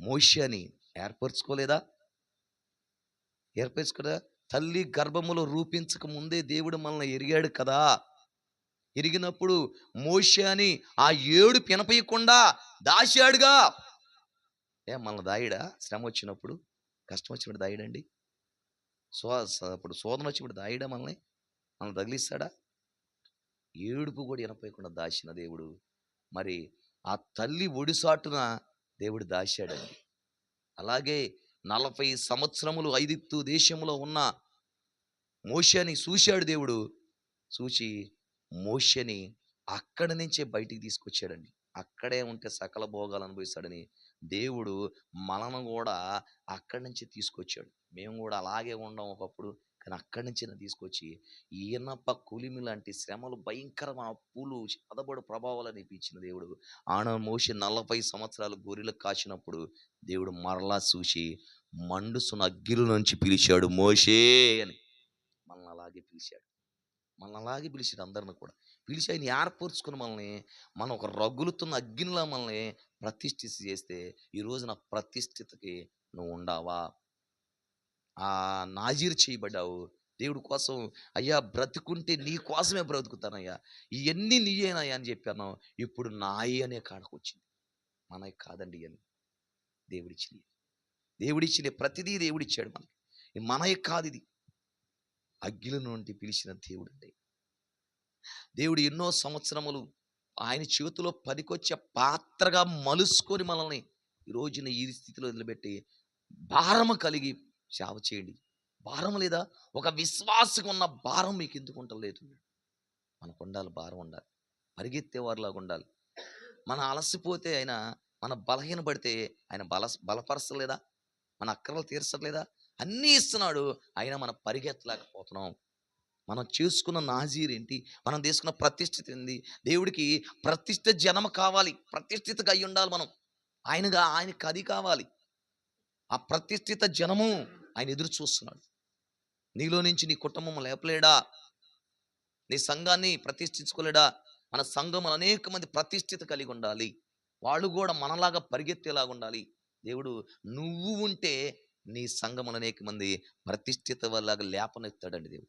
మోషని ఏర్పరచుకోలేదా? ఏర్పరచుకోలేదా తల్లి గర్భములో రూపించక ముందే దేవుడు మనల్ని ఎరిగాడు కదా? ఎరిగినప్పుడు మోషే అని ఆ ఏడు పినపయకుండా దాశాడుగా. ఏ మన దాయిడా? శ్రమ వచ్చినప్పుడు? కష్టం వచ్చినప్పుడు దాయిడండి. సో అప్పుడు శోధన వచ్చినప్పుడు దాయిడా మనల్ని? మనం తగిలిస్తాడా? ఏడుపు కూడా వినపోయకుండా దాచిన దేవుడు. మరి ఆ తల్లి ఒడిసాటున దేవుడు దాశాడండి. అలాగే నలభై సంవత్సరములు ఐదిత్తు దేశంలో ఉన్న మోషని చూశాడు దేవుడు. చూసి మోషని అక్కడి నుంచే బయటికి తీసుకొచ్చాడండి. అక్కడే ఉంటే సకల భోగాలు అనుభవిస్తాడని దేవుడు మనను కూడా అక్కడి నుంచి తీసుకొచ్చాడు. మేము కూడా అలాగే ఉండం ఒకప్పుడు. కానీ అక్కడి నుంచి తీసుకొచ్చి ఈయనప్ప కులిమి లాంటి శ్రమలు భయంకరమైన పూలు చదబడు ప్రభావాలు అనిపించిన దేవుడు. ఆన మోసి నలభై సంవత్సరాలు గొర్రెలు కాచినప్పుడు దేవుడు మరలా చూసి మండుసున్న అగ్గిల నుంచి పిలిచాడు మోషే అని మనల్ని అలాగే పిలిచాడు. మనల్ని అలాగే పిలిచాడు అందరిని కూడా. పిలిచి ఆయన ఏర్పరుచుకుని మనల్ని మనం ఒక రగులుతున్న అగ్నిలా మనల్ని ప్రతిష్ఠిత చేస్తే ఈరోజు నా ప్రతిష్ఠితకి నువ్వు ఉండావా? నాజీరు చేయబడ్డావు. దేవుడి కోసం అయ్యా బ్రతుకుంటే నీ కోసమే బ్రతుకుతానయ్యా. ఇవన్నీ నీయేనయ్యా అని చెప్పాను ఇప్పుడు నాయి అనే కాడకు వచ్చింది మనకి కాదండి అని దేవుడిచ్చింది దేవుడిచ్చిన ప్రతిదీ దేవుడిచ్చాడు మనకి. మనకి కాదు ఇది. అగ్గిల నుండి పిలిచిన దేవుడు అండి దేవుడు ఎన్నో సంవత్సరములు ఆయన చేతిలో పనికొచ్చే పాత్రగా మలుసుకొని మనల్ని ఈ రోజున ఈ స్థితిలో వదిలిపెట్టి భారము కలిగి సేవ చేయండి. భారం లేదా? ఒక విశ్వాసకు ఉన్న భారం మీకు ఎందుకు ఉండలేదు? మనకు ఉండాలి భారం ఉండాలి. పరిగెత్తేవారిలాగా ఉండాలి. మన అలసిపోతే ఆయన మన బలహీన పడితే ఆయన బల బలపరచలేదా? మన అక్కరలు తీర్చట్లేదా? అన్నీ ఇస్తున్నాడు. అయినా మనం పరిగెత్తలేకపోతున్నాం. మనం చేసుకున్న నాజీర్ ఏంటి? మనం తీసుకున్న ప్రతిష్ఠిత ఏంది? దేవుడికి ప్రతిష్ఠిత జనం కావాలి. ప్రతిష్ఠితగా అయి ఉండాలి మనం. ఆయనగా ఆయనకు అది కావాలి. ఆ ప్రతిష్ఠిత జనము ఆయన ఎదురు చూస్తున్నాడు. నీలో నుంచి నీ కుటుంబం లేపలేడా? నీ సంఘాన్ని ప్రతిష్ఠించుకోలేడా? మన సంఘం అనేక మంది ప్రతిష్ఠిత కలిగి ఉండాలి. వాళ్ళు కూడా మనలాగా పరిగెత్తేలాగా ఉండాలి. దేవుడు నువ్వు ఉంటే నీ సంఘం అనేక మంది ప్రతిష్ఠిత వల్లగా లేపనెత్తాడండి దేవుడు.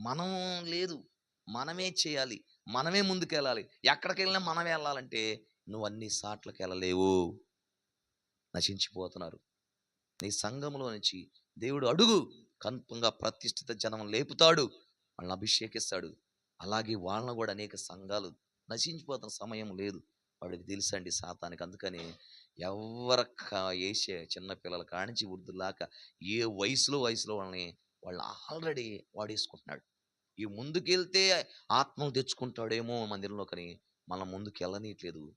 మనం లేదు. మనమే చేయాలి. మనమే ముందుకెళ్ళాలి. ఎక్కడికి వెళ్ళినా మనమే వెళ్ళాలంటే నువ్వు అన్ని సాట్లకు వెళ్ళలేవు నశించిపోతున్నారు. నీ సంఘంలో నుంచి దేవుడు అడుగు. కన్పంగా ప్రతిష్ఠిత జనం లేపుతాడు. వాళ్ళని అభిషేకిస్తాడు. అలాగే వాళ్ళను కూడా అనేక సంఘాలు నశించిపోతున్న సమయం లేదు. వాడికి తెలుసండి సాతానికి. అందుకని ఎవరు వేసే చిన్నపిల్లల కానించి వృద్ధులాక ఏ వయసులో వయసులో వాళ్ళని వాళ్ళు ఆల్రెడీ వాడేసుకుంటున్నాడు. ఈ ముందుకెళ్తే ఆత్మను తెచ్చుకుంటాడేమో మందిరంలో కానీ మనం ముందుకు వెళ్ళనీయట్లేదు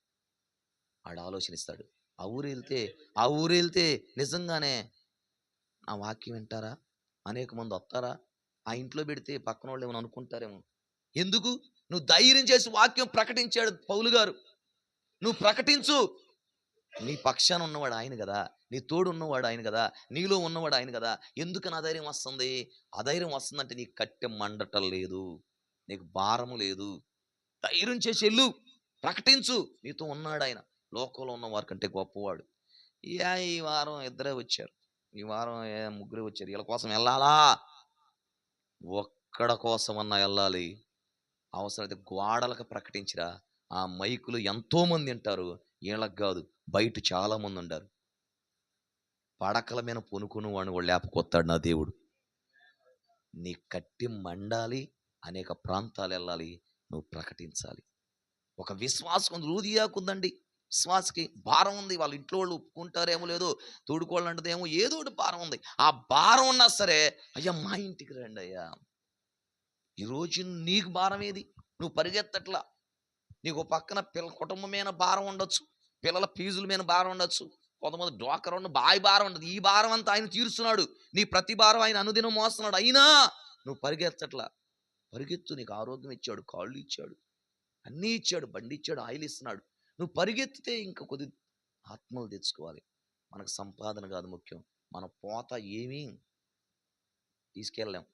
ఆడు ఆలోచనిస్తాడు. ఆ ఊరు వెళ్తే ఆ ఊరు వెళ్తే నిజంగానే నా వాక్యం వింటారా? అనేక మంది వస్తారా? ఆ ఇంట్లో పెడితే పక్కన వాళ్ళు ఏమైనా అనుకుంటారేమో. ఎందుకు? నువ్వు ధైర్యం చేసి వాక్యం ప్రకటించాడు పౌలు గారు. నువ్వు ప్రకటించు. నీ పక్షాన ఉన్నవాడు ఆయన కదా. నీ తోడు ఉన్నవాడు ఆయన కదా. నీలో ఉన్నవాడు ఆయన కదా. ఎందుకు నా ధైర్యం వస్తుంది? అధైర్యం వస్తుందంటే నీకు కట్టె మండటం లేదు. నీకు భారము లేదు. ధైర్యం చేసి వెళ్ళు. ప్రకటించు. నీతో ఉన్నాడు ఆయన. లోకంలో ఉన్న వారి కంటే గొప్పవాడు. యా ఈ వారం ఇద్దరే వచ్చారు. ఈ వారం ముగ్గురే వచ్చారు. వీళ్ళ కోసం వెళ్ళాలా? ఒక్కడ కోసమన్నా వెళ్ళాలి. అవసరమైతే గోడలకు ప్రకటించిరా. ఆ మైకులు ఎంతోమంది వింటారు. వీళ్ళకి కాదు బయట చాలామంది ఉంటారు ఉండారు. పడకల మీద పొనుకుని వాడిని వాళ్ళు లేపకొత్తాడు నా దేవుడు. నీ కట్టి మండాలి అనేక ప్రాంతాలు వెళ్ళాలి నువ్వు ప్రకటించాలి. ఒక విశ్వాసం ఉంది రూదియాకుందండి విశ్వాసకి భారం ఉంది. వాళ్ళ ఇంట్లో వాళ్ళు ఒప్పుకుంటారేమో లేదో తోడుకోవాలంటదేమో ఏదో ఒకటి భారం ఉంది. ఆ భారం ఉన్నా సరే అయ్యా మా ఇంటికి రండి అయ్యా. ఈరోజు నీకు భారం ఏది? నువ్వు పరిగెత్తట్లా. నీకు పక్కన పిల్ల కుటుంబం మీద భారం ఉండొచ్చు పిల్లల ఫీజుల మీద భారం ఉండొచ్చు కొంతమంది డోకర్ ఉన్న బాయి భారం ఉండదు. ఈ భారం అంతా ఆయన తీరుస్తున్నాడు. నీ ప్రతి భారం ఆయన అనుదినం మోస్తున్నాడు. అయినా నువ్వు పరిగెత్తట్లా. పరిగెత్తు నీకు ఆరోగ్యం ఇచ్చాడు కాళ్ళు ఇచ్చాడు అన్నీ ఇచ్చాడు బండి ఇచ్చాడు ఆయిల్ ఇస్తున్నాడు. నువ్వు పరిగెత్తితే ఇంకా కొద్ది ఆత్మలు తెచ్చుకోవాలి. మనకు సంపాదన కాదు ముఖ్యం. మన పోత ఏమీ తీసుకెళ్ళలేం.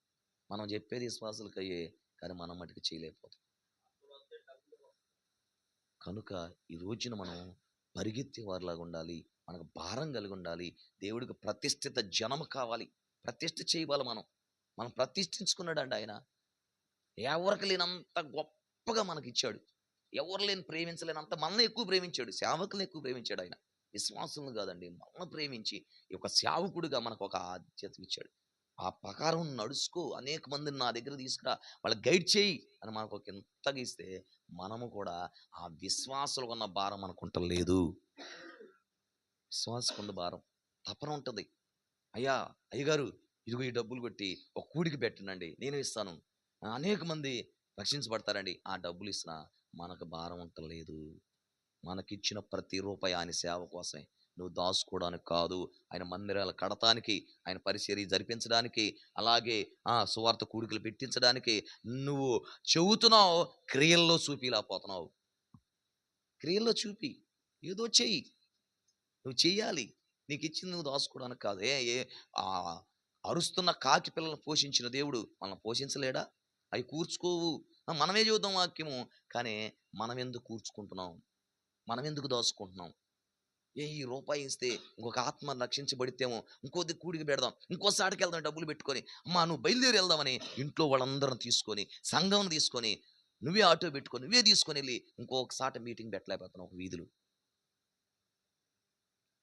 మనం చెప్పేది విశ్వాసులకు అయ్యే కానీ మనం మటుకు చేయలేకపోతాం. కనుక ఈ రోజున మనం పరిగెత్తే వారిలాగా ఉండాలి. మనకు భారం కలిగి ఉండాలి. దేవుడికి ప్రతిష్ఠిత జనం కావాలి. ప్రతిష్ఠ చేయవాలి మనం. మనం ప్రతిష్ఠించుకున్నాడండి ఆయన. ఎవరికి లేనంత గొప్పగా మనకి ఇచ్చాడు ఎవరు లేని ప్రేమించలేనంత మనల్ని ఎక్కువ ప్రేమించాడు. సేవకులను ఎక్కువ ప్రేమించాడు ఆయన. విశ్వాసం కాదండి. మనల్ని ప్రేమించి ఒక సేవకుడిగా మనకు ఒక ఆధ్యత ఇచ్చాడు. ఆ ప్రకారం నడుచుకో. అనేక మందిని నా దగ్గర తీసుకురా. వాళ్ళకి గైడ్ చేయి అని మనకు ఒక ఎంతగా ఇస్తే మనము కూడా ఆ విశ్వాసులు ఉన్న భారం మనకు లేదు విశ్వాసం ఉన్న భారం తపన ఉంటుంది. అయ్యా అయ్యగారు ఇదిగో ఈ డబ్బులు కొట్టి ఒక కూడికి పెట్టనండి నేను ఇస్తాను. అనేక మంది రక్షించబడతారండి. ఆ డబ్బులు ఇస్తున్నా మనకు భారం ఉండలేదు మనకిచ్చిన ప్రతి రూపాయి ఆయన సేవ కోసమే. నువ్వు దాచుకోవడానికి కాదు ఆయన మందిరాలు కడటానికి ఆయన పరిచర్య జరిపించడానికి అలాగే ఆ సువార్త కూడికలు పెట్టించడానికి నువ్వు చెబుతున్నావు క్రియల్లో చూపిలేకపోతున్నావు. క్రియల్లో చూపి ఏదో చెయ్యి. నువ్వు చెయ్యాలి. నీకు ఇచ్చింది నువ్వు దాచుకోవడానికి కాదు. ఏ ఏ ఆ అరుస్తున్న కాకి పిల్లలను పోషించిన దేవుడు మనల్ని పోషించలేడా? అవి కూర్చుకోవు. మనమే చూద్దాం వాక్యము. కానీ మనం ఎందుకు కూర్చుకుంటున్నాం? మనం ఎందుకు దాచుకుంటున్నాం? ఏ ఈ రూపాయి ఇస్తే ఇంకొక ఆత్మ రక్షించబడితేమో ఇంకోది కూడికి పెడదాం. ఇంకోసారికి వెళ్దాం డబ్బులు పెట్టుకొని అమ్మా నువ్వు బయలుదేరి వెళ్దామని ఇంట్లో వాళ్ళందరం తీసుకొని సంఘం తీసుకొని నువ్వే ఆటో పెట్టుకొని నువ్వే తీసుకొని వెళ్ళి ఇంకొకసారి మీటింగ్ పెట్టలేకపోతున్నావు ఒక వీధులు.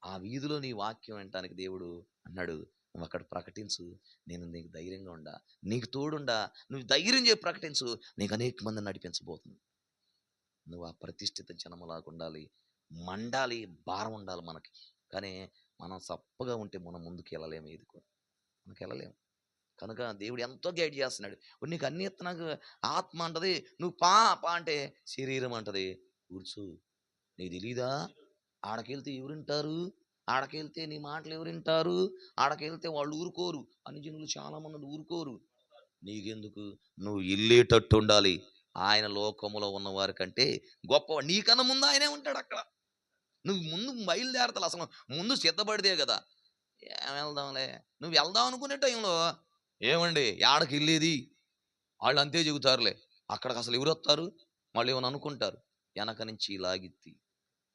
ఆ వీధిలో నీ వాక్యం వినటానికి దేవుడు అన్నాడు నువ్వు అక్కడ ప్రకటించు. నేను నీకు ధైర్యంగా ఉండా. నీకు తోడుండా. నువ్వు ధైర్యం చేయి ప్రకటించు. నీకు అనేక మందిని నడిపించబోతుంది నువ్వు ఆ ప్రతిష్ఠిత జనములాగా ఉండాలి. మండాలి. భారం ఉండాలి మనకి. కానీ మనం సప్పగా ఉంటే మనం ముందుకు వెళ్ళలేము ఇది కూడా. మనకు వెళ్ళలేము. కనుక దేవుడు ఎంతో గైడ్ చేస్తున్నాడు. నీకు అన్ని నాకు ఆత్మ అంటది. నువ్వు పా పా అంటే శరీరం అంటది. కూర్చో. నీకు తెలీదా? ఆడకెళ్తే ఎవరుంటారు? ఆడకెళ్తే నీ మాటలు ఎవరు వింటారు? ఆడకెళ్తే వాళ్ళు ఊరుకోరు. అనుజనులు చాలా మంది ఊరుకోరు. నీకెందుకు? నువ్వు ఇల్లేటట్టు ఉండాలి. ఆయన లోకములో ఉన్నవారి కంటే గొప్ప నీకన్నా ముందు ఆయనే ఉంటాడు అక్కడ. నువ్వు ముందు బయలుదేరతలు అసలు. ముందు సిద్ధపడితే కదా. ఏం వెళ్దాంలే. నువ్వు వెళ్దాం అనుకునే టైంలో ఏమండి? ఆడకి వెళ్ళేది? వాళ్ళు అంతే చెబుతారులే. అక్కడికి అసలు ఎవరు వస్తారు? వాళ్ళు ఏమని అనుకుంటారు? వెనక నుంచి లాగిత్తి.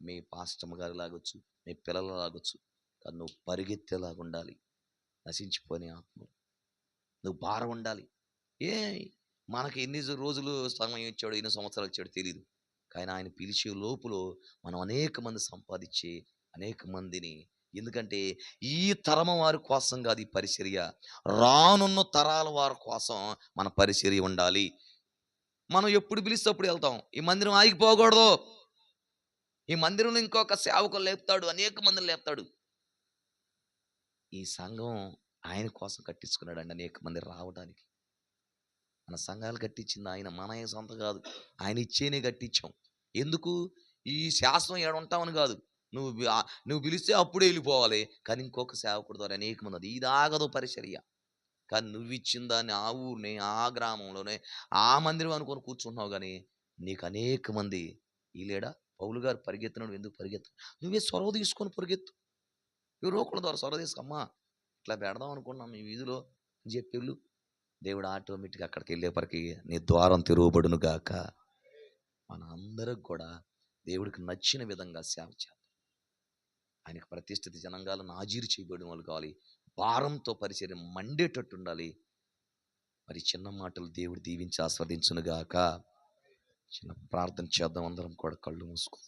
మీ పాస్టమ్ గారి లాగొచ్చు మీ పిల్లల లాగొచ్చు కానీ నువ్వు పరిగెత్తేలాగా ఉండాలి నశించిపోయిన ఆత్మలు. నువ్వు భారం ఉండాలి ఏ మనకి ఎన్ని రోజులు సమయం ఇచ్చాడు ఎన్ని సంవత్సరాలు ఇచ్చాడు తెలియదు కానీ ఆయన పిలిచే లోపులో మనం అనేక మంది సంపాదించి అనేక మందిని. ఎందుకంటే ఈ తరం వారి కోసం కాదు ఈ పరిచర్య. రానున్న తరాల వారి కోసం మన పరిచర్య ఉండాలి. మనం ఎప్పుడు పిలిస్తే అప్పుడు వెళ్తాం. ఈ మందిరం ఆగిపోకూడదు. ఈ మందిరంలో ఇంకొక సేవకులు లేపుతాడు అనేక మందిని లేపుతాడు. ఈ సంఘం ఆయన కోసం కట్టించుకున్నాడండి అనేక మంది రావడానికి. మన సంఘాలు కట్టించింది ఆయన మన సొంత కాదు. ఆయన ఇచ్చేనే కట్టించాం. ఎందుకు? ఈ శాస్త్రం ఏడ ఉంటామని కాదు. నువ్వు నువ్వు పిలిస్తే అప్పుడే వెళ్ళిపోవాలి. కానీ ఇంకొక సేవకుడు ద్వారా అనేక మంది అది ఇది ఆగదు పరిచర్య. కానీ నువ్వు ఇచ్చిన దాన్ని ఆ ఊరిని ఆ గ్రామంలోనే ఆ మందిరం అనుకొని కూర్చుంటున్నావు కానీ నీకు అనేక మంది ఈ లేడా పౌలు గారు పరిగెత్తినాడు. ఎందుకు పరిగెత్తు? నువ్వే సొరవ తీసుకొని పరిగెత్తు. ఎవరో ఒకళ్ళ ద్వారా సొరవ తీసుకో. అమ్మా ఇట్లా పెడదాం అనుకున్నాం మీ వీధిలో అని చెప్పి వెళ్ళు. దేవుడు ఆటోమేటిక్గా అక్కడికి వెళ్ళేపరికి నీ ద్వారం తెరవబడును గాక. మన అందరికి కూడా దేవుడికి నచ్చిన విధంగా సేవ చేద్దాం. ఆయనకు ప్రతిష్ఠిత జనంగాలు నాజీరు చేయబడిన వాళ్ళు కావాలి. భారంతో పరిచయం మండేటట్టు ఉండాలి. మరి చిన్న మాటలు దేవుడు దీవించి ఆస్వాదించునుగాక గాక. చిన్న ప్రార్థన చేద్దాం అందరం కూడా కళ్ళు మూసుకో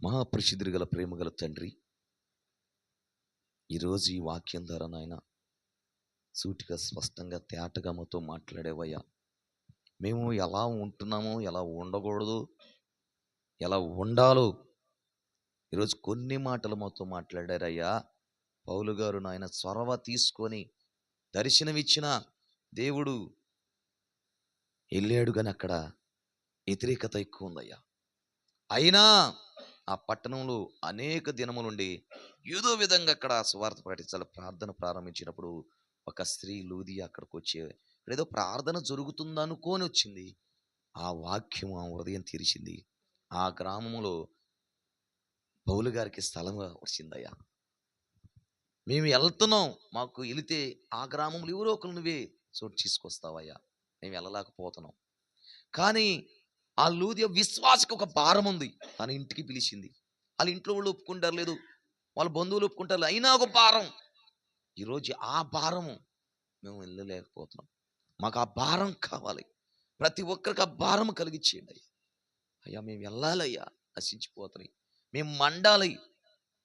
మహాప్రసిద్ధి గల ప్రేమ గల తండ్రి ఈరోజు ఈ వాక్యం ద్వారా నాయన సూటిగా స్పష్టంగా తేటగా మాతో మాట్లాడేవయ్యా. మేము ఎలా ఉంటున్నామో ఎలా ఉండకూడదు ఎలా ఉండాలో ఈరోజు కొన్ని మాటలు మాతో మాట్లాడారయ్యా. పౌలు గారు నాయన చొరవ తీసుకొని దర్శనమిచ్చిన దేవుడు వెళ్ళాడు కానీ అక్కడ వ్యతిరేకత ఎక్కువ ఉందయ్యా అయినా ఆ పట్టణంలో అనేక దినములుండి ఏదో విధంగా అక్కడ స్వార్థ ప్రకటించాలి ప్రార్థన ప్రారంభించినప్పుడు ఒక స్త్రీ లూది అక్కడికి వచ్చే ఇక్కడ ఏదో ప్రార్థన జరుగుతుందనుకోని వచ్చింది ఆ వాక్యం ఆ హృదయం తీరిచింది. ఆ గ్రామంలో పౌలు గారికి స్థలం వచ్చిందయ్యా. మేము వెళ్తున్నాం మాకు వెళితే ఆ గ్రామంలో ఎవరో ఒకరు నువ్వే చోటు తీసుకొస్తావయ్యా. మేము వెళ్ళలేకపోతున్నాం. కానీ ఆ లూదియ విశ్వాసకు ఒక భారం ఉంది. తన ఇంటికి పిలిచింది. వాళ్ళ ఇంట్లో వాళ్ళు ఒప్పుకుంటారు లేదు. వాళ్ళ బంధువులు ఒప్పుకుంటారు అయినా ఒక భారం. ఈరోజు ఆ భారము మేము వెళ్ళలేకపోతున్నాం. మాకు ఆ భారం కావాలి. ప్రతి ఒక్కరికి ఆ భారం కలిగించేయండి అయ్యా. అయ్యా మేము వెళ్ళాలయ్యా. నశించిపోతున్నాయి. మేము మండాలి.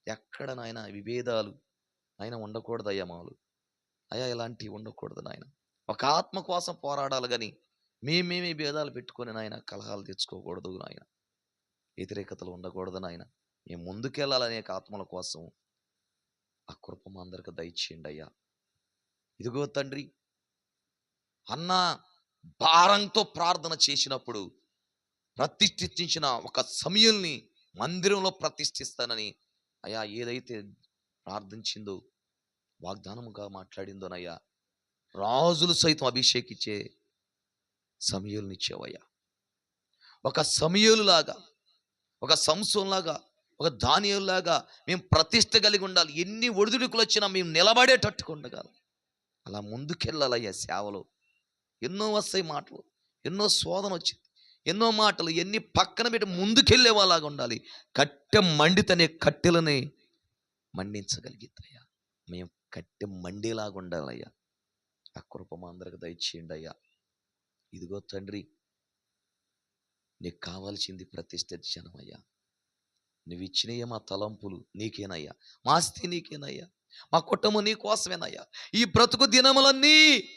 ఎక్కడ నాయన విభేదాలు. ఆయన ఉండకూడదు అయ్యా మాలు. అయ్యా ఇలాంటివి ఉండకూడదు నాయన. ఒక ఆత్మ కోసం పోరాడాలి కానీ మేమేమి భేదాలు పెట్టుకొని నాయన కలహాలు తెచ్చుకోకూడదు నాయన. వ్యతిరేకతలు ఉండకూడదు నాయన. మేము ముందుకెళ్ళాలనే ఆత్మల కోసం ఆ కృప మా అందరికి దయచేయండి అయ్యా. ఇదిగో తండ్రి అన్న భారంతో ప్రార్థన చేసినప్పుడు ప్రతిష్ఠించిన ఒక సమయుల్ని మందిరంలో ప్రతిష్ఠిస్తానని అయ్యా ఏదైతే ప్రార్థించిందో వాగ్దానముగా మాట్లాడిందోనయ్యా రాజులు సైతం అభిషేకించే సమయలునిచ్చావయ్యా. ఒక సమయలులాగా ఒక సంసంలాగా ఒక ధాన్యంలాగా మేము ప్రతిష్ట కలిగి ఉండాలి. ఎన్ని ఒడిదుడుకులు వచ్చినా మేము నిలబడేటట్టుకు ఉండగాలి. అలా ముందుకెళ్ళాలయ్యా సేవలో. ఎన్నో వస్తాయి మాటలు ఎన్నో శోధన వచ్చింది ఎన్నో మాటలు ఎన్ని పక్కన పెట్టి ముందుకెళ్ళే వాళ్ళగా ఉండాలి. కట్టె మండితనే కట్టెలని మండించగలిగిద్దయ్యా. మేము కట్టె మండేలాగా ఉండాలయ్యా ఆ కృప మా అందరికి దయచేయండి అయ్యా. ఇదిగో తండ్రి నీకు కావాల్సింది ప్రతిష్ఠిత జనమయ్యా నువ్వు ఇచ్చినయ్యా మా తలంపులు నీకేనయ్యా. మా ఆస్తి నీకేనయ్యా. మా కుటుంబం నీ కోసమేనయ్యా. ఈ బ్రతుకు దినములన్నీ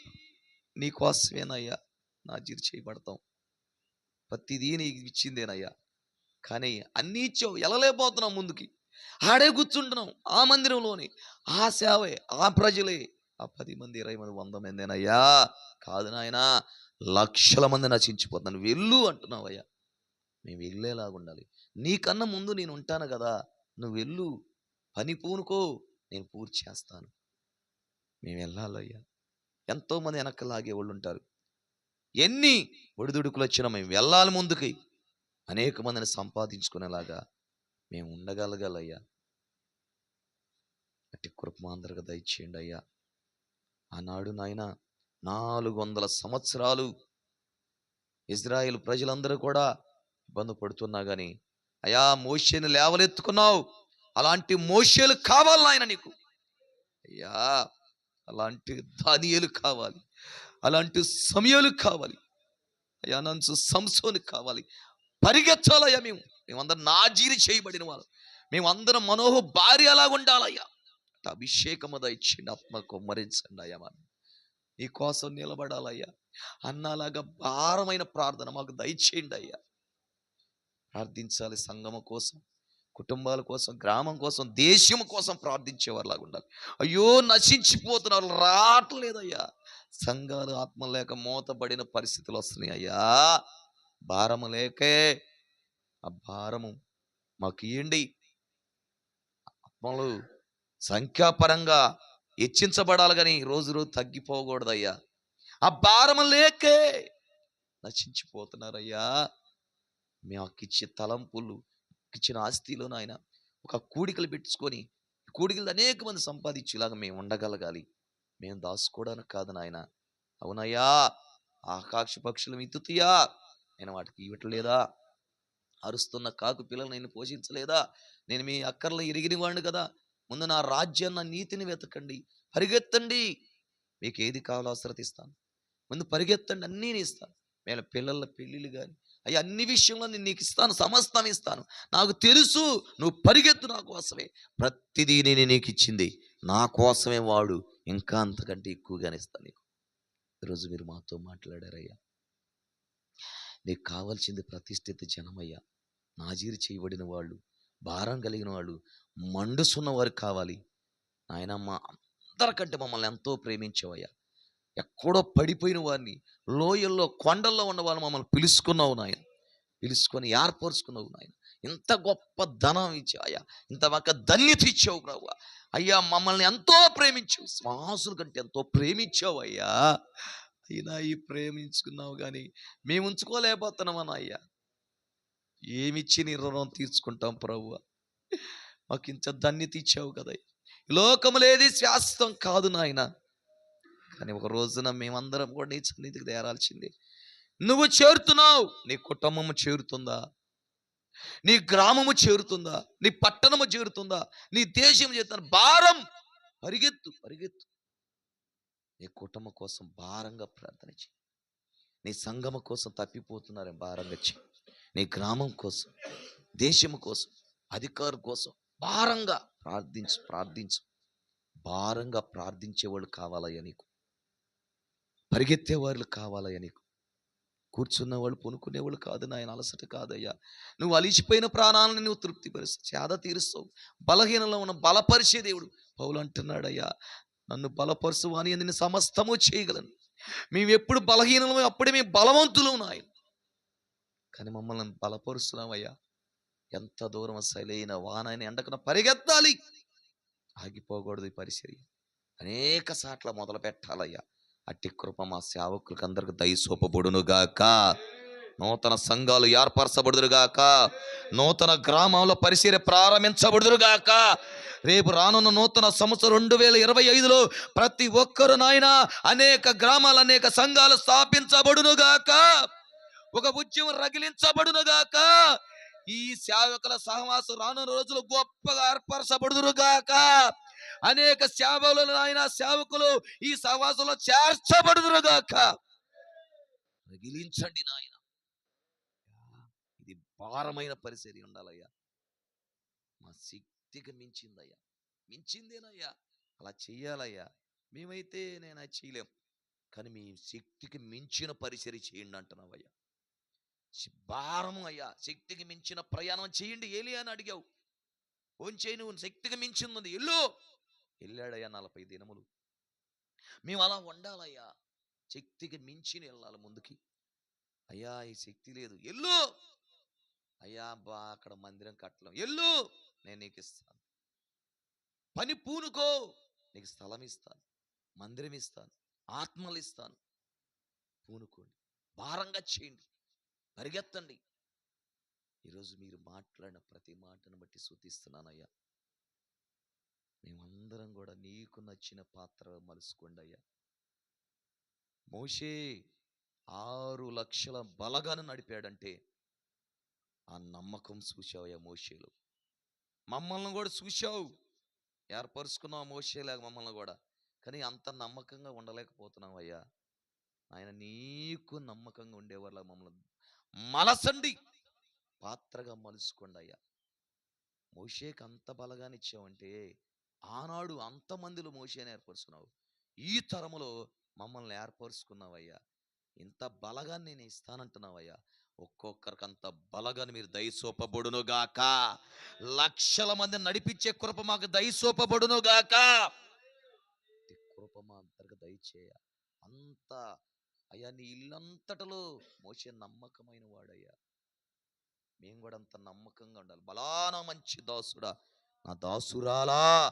నీ కోసమేనయ్యా. నా జీరు చేయబడతాం. ప్రతిదీ నీకు ఇచ్చిందేనయ్యా. కానీ అన్నీ ఇచ్చావు. వెళ్ళలేకపోతున్నాం ముందుకి. ఆడే కూర్చుంటున్నాం ఆ మందిరంలోని. ఆ సేవే ఆ ప్రజలే ఆ పది మంది ఇరవై మంది వంద మందేనయ్యా కాదు నాయనా లక్షల మంది నశించిపోతున్నాను వెళ్ళు అంటున్నావయ్యా. మేము వెళ్ళేలాగా ఉండాలి. నీకన్నా ముందు నేను ఉంటాను కదా. నువ్వు వెళ్ళు. పని పూనుకో. నేను పూర్తి చేస్తాను. మేము వెళ్ళాలయ్యా. ఎంతోమంది వెనక్కి లాగే వాళ్ళు ఉంటారు. ఎన్ని ఒడిదుడుకులు వచ్చినా మేము వెళ్ళాలి ముందుకి. అనేక మందిని సంపాదించుకునేలాగా మేము ఉండగలగాలయ్యా. అట్టి కృపమాందరగా దయచేయండి అయ్యా. ఆనాడు నాయన నాలుగు వందల సంవత్సరాలు ఇజ్రాయిల్ ప్రజలందరూ కూడా ఇబ్బంది పడుతున్నా కానీ అయా మోషేని లేవలెత్తుకున్నావు అలాంటి మోషేలు కావాలి నాయన నీకు. అయ్యా అలాంటి దానియలు కావాలి. అలాంటి సమయాలు కావాలి. అయ్యా నంచు సంసోని కావాలి. పరిగెత్తాలయ్యా మేము. మేమందరం నాజీరి చేయబడిన వాళ్ళు. మేమందరం మనోహ భార్య అలాగా ఉండాలయ్యా. అభిషేకము దయచేయండి ఆత్మ కుమ్మరించండి అయ్యా మనం. నీ కోసం నిలబడాలయ్యా. అన్నలాగా భారమైన ప్రార్థన మాకు దయచేయండి అయ్యా. ప్రార్థించాలి సంగమ కోసం కుటుంబాల కోసం గ్రామం కోసం దేశం కోసం ప్రార్థించేవారిలాగా ఉండాలి. అయ్యో నశించిపోతున్నారు. రావట్లేదయ్యా. సంఘాలు ఆత్మ లేక మూతబడిన పరిస్థితులు వస్తున్నాయి అయ్యా. భారము లేకే ఆ భారము మాకు ఇయ్యండి. ఆత్మలు సంఖ్యాపరంగా హెచ్చించబడాలి కానీ రోజు రోజు తగ్గిపోకూడదయ్యా. ఆ భారము లేకే నశించిపోతున్నారయ్యా. మాకు ఇచ్చే తలంపులు ఇచ్చిన ఆస్తిలో నాయన ఒక కూడికలు పెట్టుకొని కూడికలు అనేక మంది సంపాదించేలాగా మేము ఉండగలగాలి. మేము దాచుకోవడానికి కాదు నాయన. అవునయ్యా ఆకాశ పక్షులు మిత్తుతీయా నేను వాటికి ఇవ్వట్లేదా? అరుస్తున్న కాకు పిల్లలు నేను పోషించలేదా? నేను మీ అక్కర్లో ఇరిగిన వాడిని కదా? ముందు నా రాజ్యాన్ని నా నీతిని వెతకండి. పరిగెత్తండి. మీకు ఏది కావాలో అవసరత ముందు పరిగెత్తండి అన్నీ నేను ఇస్తాను. నేను పిల్లల పెళ్ళిళ్ళు కానీ అవి అన్ని విషయంలో నేను నీకు ఇస్తాను సమస్తం ఇస్తాను. నాకు తెలుసు నువ్వు పరిగెత్తు నా కోసమే. ప్రతిదీ నేను నీకు ఇచ్చింది. నా కోసమే వాడు ఇంకా అంతకంటే ఎక్కువగానే ఇస్తాను నీకు. ఈరోజు మీరు మాతో మాట్లాడారయ్యా. నీకు కావాల్సింది ప్రతిష్ఠిత జనమయ్యా. నాజీరు చేయబడిన వాళ్ళు భారం కలిగిన వాళ్ళు మండుసున్న వారు కావాలి. ఆయన మా అందరికంటే మమ్మల్ని ఎంతో ప్రేమించావయ్యా. ఎక్కడో పడిపోయిన వారిని లోయల్లో కొండల్లో ఉన్న వాళ్ళు మమ్మల్ని పిలుచుకున్నావు నాయన. పిలుచుకొని ఏర్పరుచుకున్నావు నాయన. ఇంత గొప్ప ధనం ఇచ్చావయ్యా. ఇంత ఒక ధన్యత ఇచ్చావు ప్రభు అయ్యా మమ్మల్ని ఎంతో ప్రేమించావు. శ్వాసుల కంటే ఎంతో ప్రేమించావు అయ్యా అయినా ఈ ప్రేమించుకున్నావు కానీ మేము ఉంచుకోలేకపోతున్నామన్నా అయ్యా ఏమిచ్చి నీ రుణం తీర్చుకుంటాం ప్రభువా? మాకు ఇంత ధన్యత ఇచ్చావు కదా. లోకములేది శాశ్వతం కాదు నాయన. కానీ ఒక రోజున మేమందరం కూడా నీ సన్నిధికి తేరాల్సిందే. నువ్వు చేరుతున్నావు. నీ కుటుంబము చేరుతుందా? నీ గ్రామము చేరుతుందా? నీ పట్టణము చేరుతుందా? నీ దేశం చేరుతుందా? భారం పరిగెత్తు పరిగెత్తు. నీ కుటుంబం కోసం భారంగా ప్రార్థన చేయి నీ సంగమ కోసం తప్పిపోతున్నారని భారంగా చేయి నీ గ్రామం కోసం దేశం కోసం అధికారం కోసం భారంగా. ప్రార్థించు ప్రార్థించు. భారంగా ప్రార్థించేవాళ్ళు కావాలయ్యా నీకు. పరిగెత్తేవాళ్ళు కావాలయ్యా నీకు. కూర్చున్న వాళ్ళు పొనుకునేవాళ్ళు కాదు నాయన అలసట కాదయ్యా. నువ్వు అలిచిపోయిన ప్రాణాలను నువ్వు తృప్తిపరుస్తావు. చేద తీరుస్తావు. బలహీనంలో ఉన్న బలపరిచే దేవుడు పౌలు అంటున్నాడయ్యా నన్ను బలపరుసు అని నేను సమస్తము చేయగలను. మేము ఎప్పుడు బలహీనము అప్పుడే మేము బలవంతులు నాయన. కానీ మమ్మల్ని బలపరుస్తున్నావయ్యా. ఎంత దూరం సలైన వానైన ఎండకున పరిగెత్తాలి. ఆగిపోకూడదు ఈ పరిచర్య. అనేక సాట్ల మొదలు పెట్టాలయ్యా. అట్టి కృప మా సేవకులకు అందరికి దయసూపబడునుగాక నూతన సంఘాలు ఏర్పరచబడుదురుగాక నూతన గ్రామంలో పరిశీలి ప్రారంభించబడుదురుగాక రేపు రానున్న నూతన సంవత్సరం రెండు వేల ఇరవై ఐదులో ప్రతి ఒక్కరు నాయన అనేక గ్రామాలు అనేక సంఘాలు స్థాపించబడునుగాక ఒక ఉద్యమం రగిలించబడునుగాక ఈ సేవకుల సహవాసం రానున్న రోజులు గొప్పగా ఏర్పరచబడుదురుగాక అనేక సేవలు ఆయన సేవకులు ఈ సహవాసంలో చేర్చబడుదురు గాక. రగిలించండి నాయన. ఇది భారమైన పరిస్థితి ఉండాలయ్యా. మా శక్తికి మించిందయ్యా. మించిందేనయ్యా? అలా చెయ్యాలయ్యా. మేమైతే నేను చేయలేం. కానీ మీ శక్తికి మించిన పరిసరి చేయండి అంటున్నావయ్యా. భారము అయ్యా శక్తికి మించిన ప్రయాణం చేయండి. ఏలి అని అడిగావు. ఫోన్ నువ్వు శక్తికి మించింది. ఎల్లు. వెళ్ళాడయ్యా నలభై దినములు. మేము అలా ఉండాలయ్యా. శక్తికి మించిన వెళ్ళాలి ముందుకి. అయ్యా ఈ శక్తి లేదు. ఎల్లు. అయ్యా బా అక్కడ మందిరం కట్టలేం. ఎల్లు. నేను నీకు ఇస్తాను. పని పూనుకో. నీకు స్థలం ఇస్తాను. మందిరం ఇస్తాను. ఆత్మలు ఇస్తాను. పూనుకోండి. భారంగా చేయండి. పరిగెత్తండి. ఈరోజు మీరు మాట్లాడిన ప్రతి మాటను బట్టి శృతిస్తున్నానయ్యా మేమందరం కూడా నీకు నచ్చిన పాత్ర మలుసుకోండి అయ్యా. మోషే ఆరు లక్షల బలగాను నడిపాడంటే ఆ నమ్మకం చూసావయ్యా మోషేలు. మమ్మల్ని కూడా చూసావు ఏర్పరుచుకున్నావు మోసేలాగా మమ్మల్ని కూడా. కానీ అంత నమ్మకంగా ఉండలేకపోతున్నాం అయ్యా. ఆయన నీకు నమ్మకంగా ఉండేవాళ్ళ మమ్మల్ని మలసండి. పాత్రగా మలుసుకోండి అయ్యా. మోషేకి అంత బలగాని ఇచ్చావంటే ఆనాడు అంతమందిలో మోషేని ఏర్పరుచుకున్నావు. ఈ తరములో మమ్మల్ని ఏర్పరుచుకున్నావయ్యా. ఇంత బలగాన్ని నేను ఇస్తానంటున్నావయ్యా. ఒక్కొక్కరికి అంత బలగాన్ని మీరు దయసోపబడునుగాక లక్షల మంది నడిపించే కృప మాకు దయసోపబడునుగాక కృప మా అందరికి దయచేయ. అంత అయ్యా నీ ఇల్లంతటలో మోసే నమ్మకమైన వాడయ్యా. మేము కూడా అంత నమ్మకంగా ఉండాలి. బలానా మంచి దాసుడా నా దాసురాలా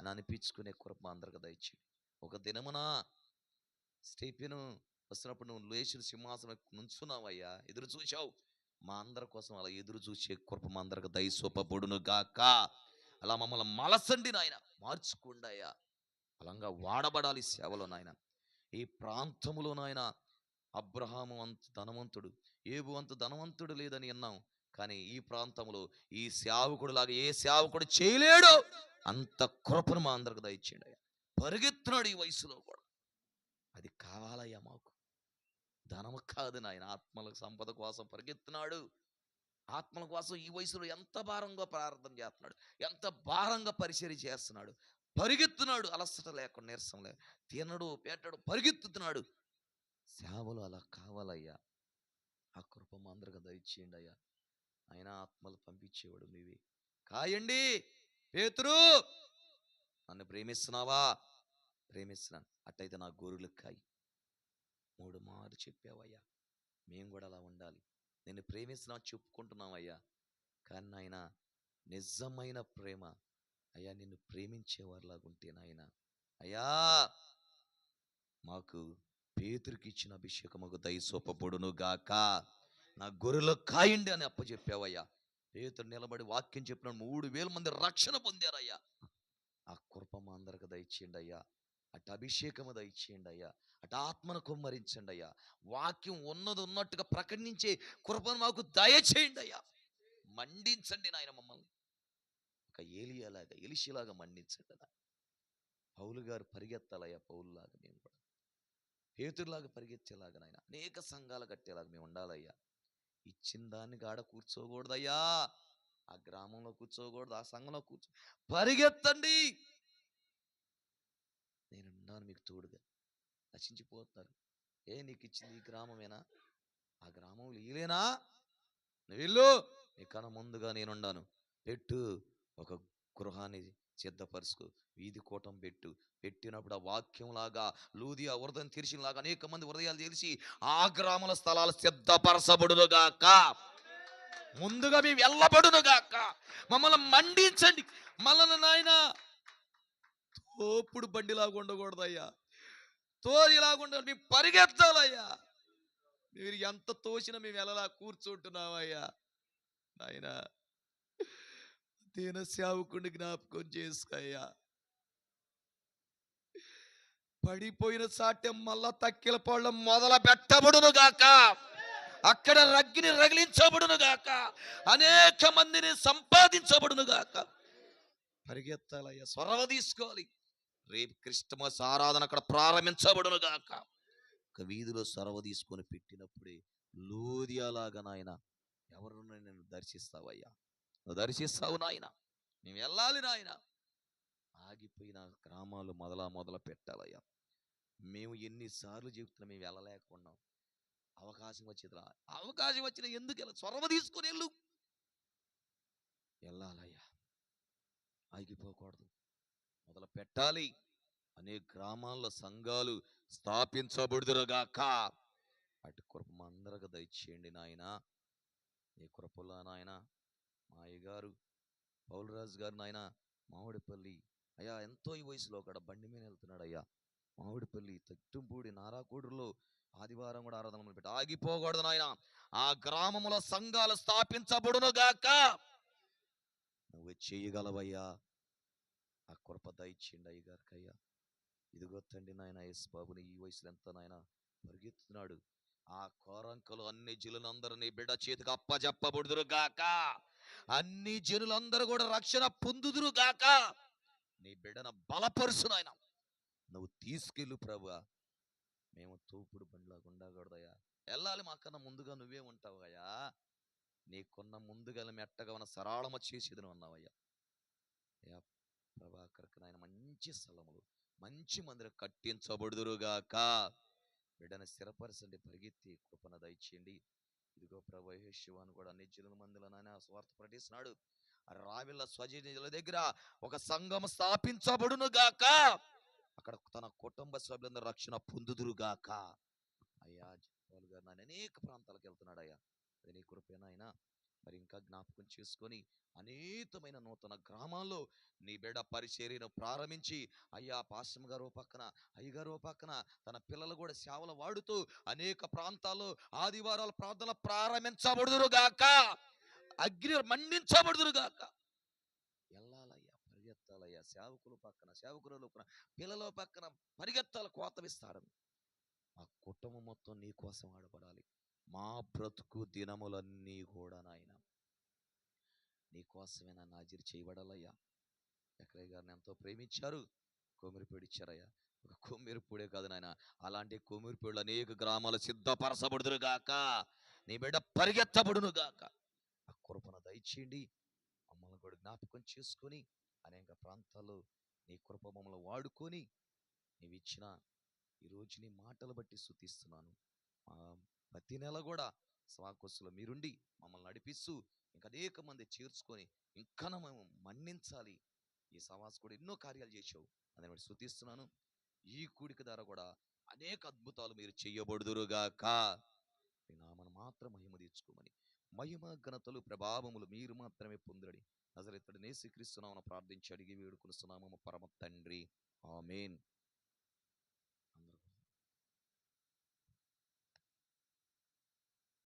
అని అనిపించుకునే కృప అందరికి దయచేయి ఒక దినమున స్టీఫెను వస్తున్నప్పుడు నువ్వు లేచిన సింహాసనం నుంచున్నావయ్యా ఎదురు చూశావు. మా అందరి కోసం అలా ఎదురు చూసే కృప మా అందరికి దయసోపబడును గాక. అలా మమ్మల్ని మలసండి నాయన మార్చుకోండి అయ్యా. బలంగా వాడబడాలి సేవలో నాయన. ఈ ప్రాంతములో నాయన అబ్రహాము అంత ధనవంతుడు ఏబు అంత ధనవంతుడు లేదని అన్నాం. కానీ ఈ ప్రాంతంలో ఈ సేవకుడు లాగా ఏ సేవకుడు చేయలేడు. అంత కృపను మా అందరికి దయచేయండి అయ్యా పరిగెత్తున్నాడు ఈ వయసులో కూడా. అది కావాలయ్యా మాకు. ధనము కాదు నాయన ఆత్మల సంపద కోసం పరిగెత్తున్నాడు. ఆత్మల కోసం ఈ వయసులో ఎంత భారంగా ప్రార్థన చేస్తున్నాడు ఎంత భారంగా పరిచయం చేస్తున్నాడు. పరిగెత్తున్నాడు అలసట లేకుండా నీరసం లే తినడు పెట్టడు పరిగెత్తుతున్నాడు. సేవలు అలా కావాలయ్యా. ఆ కృప మా అందరికి దయచేయండి అయ్యా. ఆయన ఆత్మలు పంపించేవాడు మీవి కాయండి. పేతురు! నన్ను ప్రేమిస్తున్నావా? ప్రేమిస్తున్నాను. అట్టయితే నా గోరులకు కాయి. మూడు మారు చెప్పావయ్యా. మేము కూడా అలా ఉండాలి. నేను ప్రేమిస్తున్నా చెప్పుకుంటున్నామయ్యా. కానీ ఆయన నిజమైన ప్రేమ అయ్యా నిన్ను ప్రేమించేవారిలాగుంటే నాయన. అయ్యా! మాకు పేతురికి ఇచ్చిన అభిషేకముకు దయసోపబడును గాక. నా గొర్రెలు కాయండి అని అప్పచెప్పావయ్యా పేతురు నిలబడి వాక్యం చెప్పిన మూడు వేల మంది రక్షణ పొందారయ్యా. ఆ కృప మా అందరికి దయచేయండి అయ్యా. అటు అభిషేకము దయచేయండి అయ్యా. అటు ఆత్మను కుమ్మరించండి అయ్యా. వాక్యం ఉన్నది ఉన్నట్టుగా ప్రకటించే కృపను మాకు దయచేయండి అయ్యా. మండించండి నాయన మమ్మల్ని. ఒక ఏలియాలాగా ఎలిషిలాగా మండించండి నాయన పౌలు గారు పరిగెత్తాలయ్యా పౌలులాగా మేము కూడా. పేతురులాగా పరిగెత్తేలాగా నాయన అనేక సంఘాలు కట్టేలాగా మేము ఉండాలయ్యా. ఇచ్చిన దాన్ని గాడ కూర్చోకూడదయ్యా. ఆ గ్రామంలో కూర్చోకూడదు ఆ సంఘంలో కూర్చో పరిగెత్తండి. నేనున్నాను మీకు తోడుగా. నశించిపోతున్నారు. ఏ నీకు ఇచ్చింది ఈ గ్రామమేనా? ఆ గ్రామం ఈలేనా నువ్వు వెళ్ళు నీకన్నా ముందుగా నేనుండాను. పెట్టు. ఒక గృహాన్ని సిద్ధపరుచుకో వీధి కూటం పెట్టు పెట్టినప్పుడు ఆ వాక్యంలాగా లూదియా వరదం తెరిచినలాగా అనేక మంది హృదయాలు తెలిసి ఆ గ్రామాల స్థలాలు సిద్ధపరచబడునుగాక. ముందుగా మేము వెళ్ళబడునుగాక. మమ్మల్ని మండించండి. మమ్మల్ని నాయన తోపుడు బండిలాగా ఉండకూడదయ్యా. తోదిలాగా ఉండాలి. మేము పరిగెత్తాలయ్యా. మీరు ఎంత తోసినా మేము ఎలా కూర్చుంటున్నామయ్యా. నాయనా దీన సేవకుడిని జ్ఞాపకం చేసుకోయ్యా. పడిపోయిన సాటెం మళ్ళా తక్కిల పళ్ళ మొదల పెట్టబడును గాక. అక్కడ రగ్గిని రగిలించబడును గాక. అనేక మందిని సంపాదించబడును గాక. పరిగెత్తాలయ్యా స్వరవ తీసుకోవాలి. రేపు క్రిస్టమస్ ఆరాధన అక్కడ ప్రారంభించబడును గాక. ఒక వీధిలో సొరవ తీసుకొని పెట్టినప్పుడే లోదియాలాగా నాయన ఎవరు నేను దర్శిస్తావయ్యా. నువ్వు దర్శిస్తావు నాయన. మేము వెళ్ళాలి నాయన. ఆగిపోయిన గ్రామాలు మొదల మొదల పెట్టాలయ్యా. మేము ఎన్నిసార్లు చెబుతున్నా మేము వెళ్ళలేకున్నాం. అవకాశం వచ్చేదిరా. అవకాశం వచ్చిన ఎందుకు వెళ్ళ? చొరవ తీసుకుని వెళ్ళు. వెళ్ళాలయ్యా. ఆగిపోకూడదు. మొదలు పెట్టాలి. అనేక గ్రామాల్లో సంఘాలు స్థాపించబడుదురుగాక. అటు కృప మా అందరికి దయచేయండి నాయన. నీ కృపలో నాయన? మా అయ్యగారు పౌలరాజు గారు నాయన మామిడిపల్లి. అయ్యా ఎంతో ఈ వయసులో అక్కడ బండి మీద వెళ్తున్నాడు అయ్యా. మామిడిపల్లి తట్టుంపూడి నారాకూడులో ఆదివారం కూడా ఆరాధన పెట్టి ఆగిపోకూడదు నాయన. ఆ గ్రామంలో సంఘాలు స్థాపించబడును గాక నువ్వు చేయగలవయ్యా. ఆ కృప దయచేయండి అయ్యగారికి అయ్యా ఇదిగో తండ్రి నాయన ఎస్ బాబుని ఈ వయసులో ఎంత నాయన పరిగెత్తుతున్నాడు. ఆ కోరంకలు అన్ని జనులందరినీ బిడ్డ చేతికి అప్పజెప్పబడుదురుగాక. అన్ని జనులందరూ కూడా రక్షణ పొందుదురుగాక. నీ బిడ్డన బలపరుసు నాయన నువ్వు తీసుకెళ్ళు ప్రభు మేము తోపుడు బండిలాగా ఉండకూడదయ్యా. వెళ్ళాలి మాకన్నా ముందుగా నువ్వే ఉంటావు అయ్యా నీకున్న ముందుగా మెట్టగా ఉన్న సరళమ చేసేది ఉన్నావయ్యా. అయ్యా ప్రభాకర్కి నాయన మంచి స్థలములు మంచి మందిరం కట్టించబడుదురుగాక. బిడ్డను స్థిరపరచండి పరిగెత్తి కృపణ దయచేయండి. ఇదిగో ప్రభు శివాను కూడా అన్ని జనుల నాయన స్వార్థ ప్రకటిస్తున్నాడు. రావిల స్వజనుల దగ్గర ఒక సంఘం స్థాపించబడును గాక అక్కడ తన కుటుంబ సభ్యులందరూ రక్షణ పొందుదురుగాక. అయ్యా జపాల్ గారు నాయన అనేక ప్రాంతాలకు వెళ్తున్నాడు అయ్యా అది నీ కృపేనా ఆయన మరి ఇంకా జ్ఞాపకం చేసుకొని అనేకమైన నూతన గ్రామాల్లో నీ బిడ్డ పరిచర్యను ప్రారంభించి అయ్యా పాశ్రమ గారు పక్కన అయ్యగారు పక్కన తన పిల్లలు కూడా సేవలు వాడుతూ అనేక ప్రాంతాల్లో ఆదివారాల ప్రార్థన ప్రారంభించబడుదురుగాక. అగ్ని మండించబడుదురుగాక. వెళ్ళాలయ్యా పరిగెత్తాలయ్యా సేవకులు పక్కన సేవకుల పక్కన పిల్లల పక్కన పరిగెత్తాల కోత విస్తారం ఆ కుటుంబం మొత్తం నీ కోసం ఆడపడాలి. మా బ్రతుకు దినములన్నీ కూడా నాయన నీకోసమే నన్ను హాజరు చేయబడాలయ్యా? ఎక్కడయ్య గారిని ఎంతో ప్రేమించారు? కొమ్మిరిపేడు ఇచ్చారయ్యా ఒక కొమ్మిరిపూడే కాదు నాయన. అలాంటి కొమ్మిరిపూడిలో అనేక గ్రామాలు సిద్ధపరచబడుదురు గాక. నీ బిడ్డ పరిగెత్తబడును గాక. ఆ కృపణ దయచేయండి. మమ్మల్ని కూడా జ్ఞాపకం చేసుకొని అనేక ప్రాంతాల్లో నీ కృప మమ్మల్ని వాడుకొని నీవు ఇచ్చిన ఈరోజు నీ మాటలు బట్టి శుతిస్తున్నాను ప్రతి నెల కూడా స్వాకోసులో మీరుండి మమ్మల్ని నడిపిస్తూ ఇంకా అనేక మంది చేర్చుకొని ఇంకా మేము మన్నించాలి. ఈ సమాజ్ కూడా ఎన్నో కార్యాలు చేసావు అని బట్టి శృతిస్తున్నాను ఈ కూడిక ద్వారా కూడా అనేక అద్భుతాలు మీరు చెయ్యబడుదురుగాక మీ నామను మాత్రం మహిమ తీర్చుకోమని మహిమ ఘనతలు ప్రభావములు మీరు మాత్రమే పొందడి. నజరెత్తడి నేసి క్రీస్తునామను ప్రార్థించి అడిగి వేడుకునిస్తున్నాము పరమ తండ్రి. ఆమెన్.